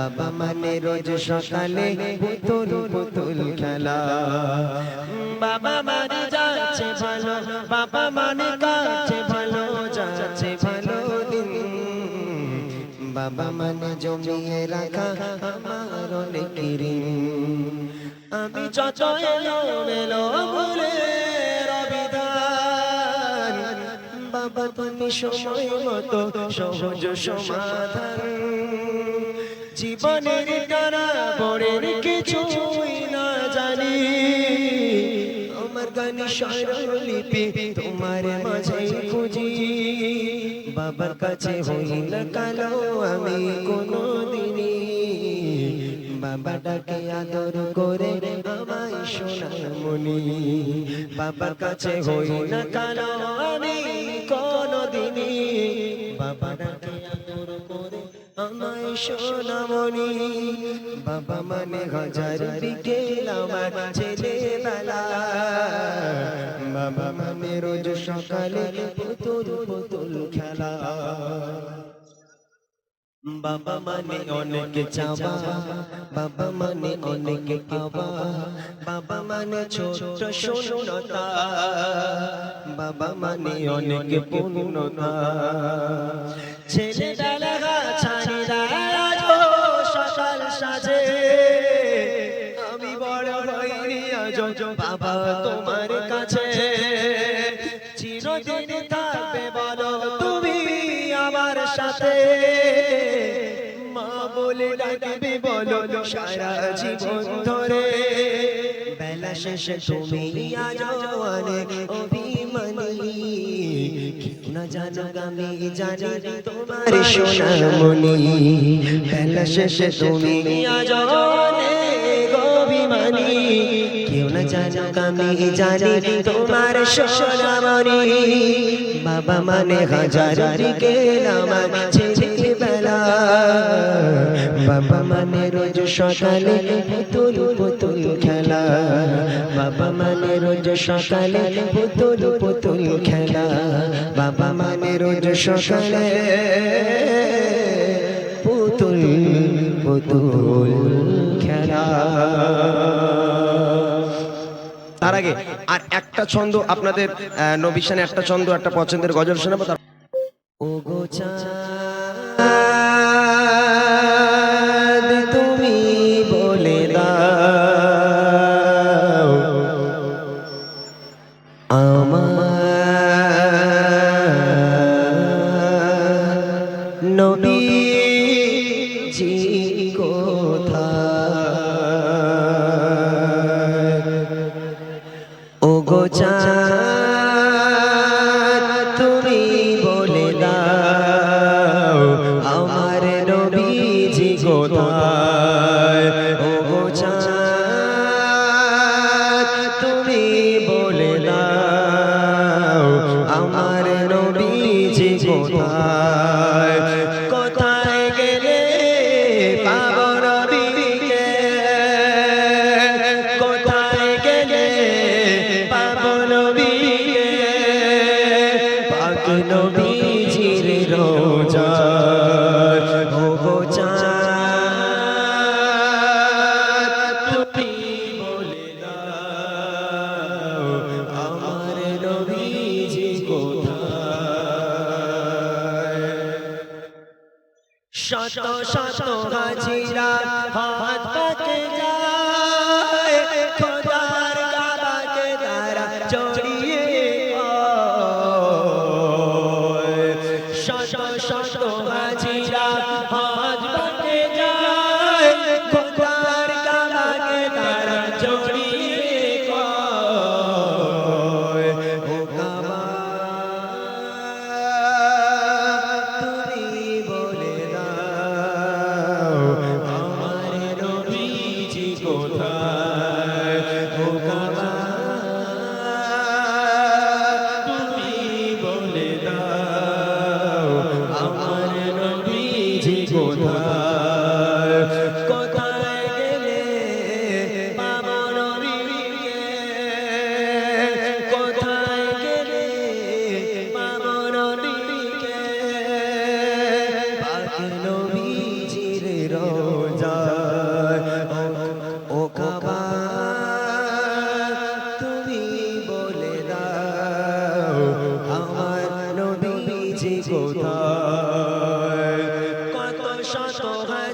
বাবা মানে রোজ সকালে পুতুল পুতুল খেলা। বাবা মানে যাচ্ছে ভালো, বাবা মানে কাছে ভালো, যাচ্ছে ভালো দিন। বাবা মানে জমিয়ে রাখা আমার অনেক আমি যত এলো মেলো বলে বাবা তুমি সময় মতো সহজ সমাধান। জীবনের টানা পড়ের কিছুই না জানি। আমার গানে স্বরলিপি তোমার মাঝে খুঁজি। বাবার কাছে হই না কালো আমি কোনো দিনই বাবা ডাকে আদর করে আমায় সোনামণি বাবার কাছে হই না কালো আমি কোনো দিনই বাবা ডাকে আদর করে আমায় সোনামণি, বাবা মানে হাজার বিকেল আমার ছেলেবেলা। বাবা মানে রোজ সকালে পুতুল পুতুল খেলা। বাবা মানে অনেক চাওয়া, বাবা মানে অনেক পাওয়া। বাবা মানে ছোট শূন্যতা, বাবা মানে অনেক পূর্ণতা। ছেলেবেলা বাবা তোমার কাছে চিরদিন থাকবে বলো তুমি আমার সাথে। মা বলে ডাকবে বলো সারা জীবন ধরে। বেলা শেষে তুমি আজ অনেক অভিমানী। না জানো তোমার সোনামণি। বেলা শেষে তুমি আজ আমি জানি তোমার সোনামণি। বাবা মানে হাজার আমার ছেলেবেলা। বাবা মানে রোজ সকালে পুতুল পুতুল খেলা। বাবা মানে রোজ সকালে পুতুল পুতুল খেলা। বাবা মানে রোজ সকালে পুতুল পুতুল খেলা। আগে আর একটা ছন্দ আপনাদের নবিশানে একটা ছন্দ একটা পছন্দের গজল শোনাবো ও গো কোথায় শত শত হাজিরা হাত পাকে যায় খোদার কাবাকে দ্বারা জড়িয়ে শত শত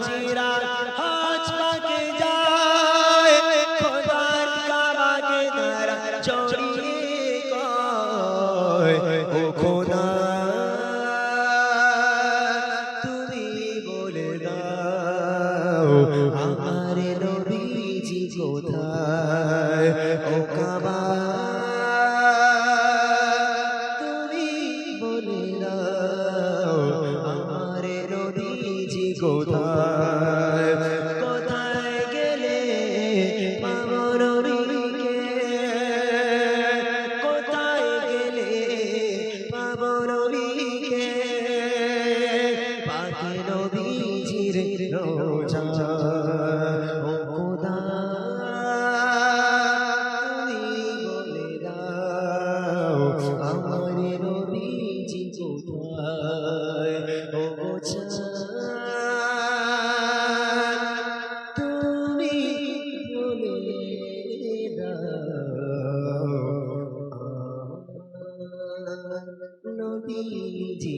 হাজিরা হজ পাকে যায়। খোদার কাবাকে তারা চড়িয়ে কয় ও খোদা তুমি বলে দাও আমার নবীজি কোথায়? ও কাবা go down. পাব নবীকে পাকে নবীজির রোজা। ও খোদা তুমি বলে দাও প্রতি